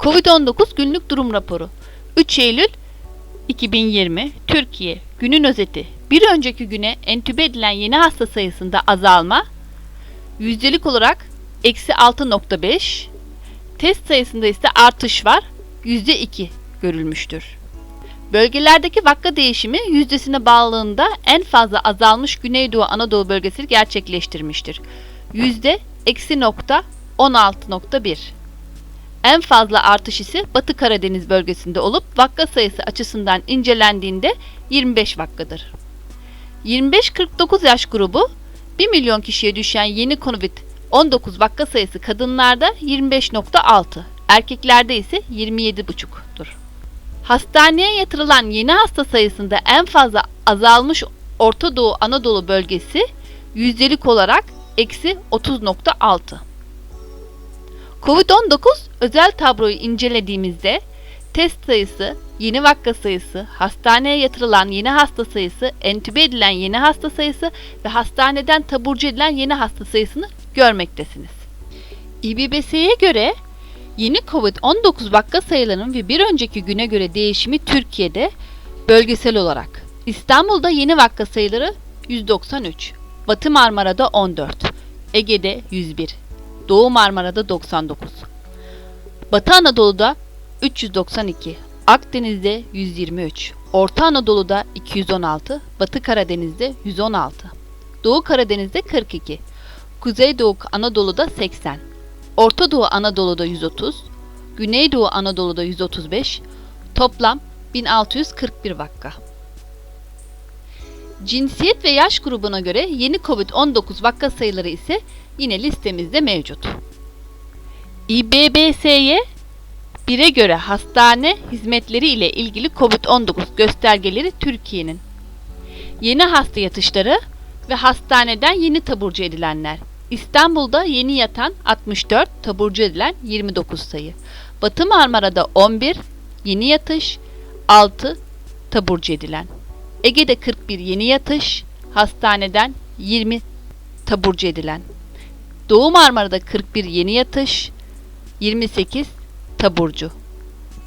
Covid-19 günlük durum raporu. 3 Eylül 2020 Türkiye günün özeti. Bir önceki güne entübe edilen yeni hasta sayısında azalma yüzdelik olarak eksi 6.5 test sayısında ise artış var %2 görülmüştür. Bölgelerdeki vakka değişimi yüzdesine bağlılığında en fazla azalmış Güneydoğu Anadolu bölgesi gerçekleştirmiştir. Yüzde eksi nokta 16.1. En fazla artış ise Batı Karadeniz bölgesinde olup vakka sayısı açısından incelendiğinde 25 vakkadır. 25-49 yaş grubu 1 milyon kişiye düşen yeni Covid-19 vakka sayısı kadınlarda 25.6, erkeklerde ise 27.5'tur. Hastaneye yatırılan yeni hasta sayısında en fazla azalmış Orta Doğu Anadolu bölgesi yüzdelik olarak eksi 30.6. Covid-19 özel tabloyu incelediğimizde test sayısı, yeni vaka sayısı, hastaneye yatırılan yeni hasta sayısı, entübe edilen yeni hasta sayısı ve hastaneden taburcu edilen yeni hasta sayısını görmektesiniz. İBBS'ye göre yeni Covid-19 vaka sayılarının ve bir önceki güne göre değişimi Türkiye'de bölgesel olarak. İstanbul'da yeni vaka sayıları 193, Batı Marmara'da 14, Ege'de 101, Doğu Marmara'da 99, Batı Anadolu'da 392, Akdeniz'de 123, Orta Anadolu'da 216, Batı Karadeniz'de 116, Doğu Karadeniz'de 42, Kuzeydoğu Anadolu'da 80, Orta Doğu Anadolu'da 130, Güneydoğu Anadolu'da 135, toplam 1641 vakka. Cinsiyet ve yaş grubuna göre yeni COVID-19 vaka sayıları ise yine listemizde mevcut. İBBS'ye bire göre hastane hizmetleri ile ilgili COVID-19 göstergeleri Türkiye'nin. Yeni hasta yatışları ve hastaneden yeni taburcu edilenler. İstanbul'da yeni yatan 64, taburcu edilen 29 sayı. Batı Marmara'da 11, yeni yatış, 6, taburcu edilen. Ege'de 41 yeni yatış, hastaneden 20 taburcu edilen. Doğu Marmara'da 41 yeni yatış, 28 taburcu.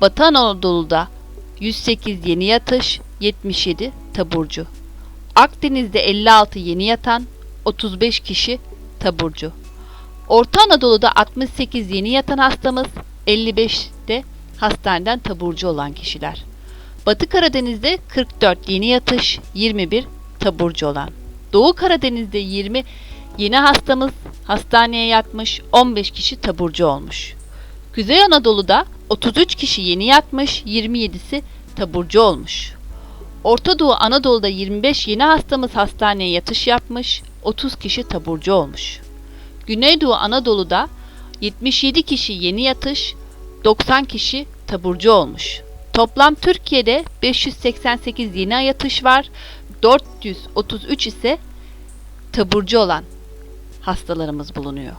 Batı Anadolu'da 108 yeni yatış, 77 taburcu. Akdeniz'de 56 yeni yatan, 35 kişi taburcu. Orta Anadolu'da 68 yeni yatan hastamız, 55 de hastaneden taburcu olan kişiler. Batı Karadeniz'de 44 yeni yatış, 21 taburcu olan. Doğu Karadeniz'de 20 yeni hastamız hastaneye yatmış, 15 kişi taburcu olmuş. Kuzey Anadolu'da 33 kişi yeni yatmış, 27'si taburcu olmuş. Orta Doğu Anadolu'da 25 yeni hastamız hastaneye yatış yapmış, 30 kişi taburcu olmuş. Güneydoğu Anadolu'da 77 kişi yeni yatış, 90 kişi taburcu olmuş. Toplam Türkiye'de 588 yeni yatış var, 433 ise taburcu olan hastalarımız bulunuyor.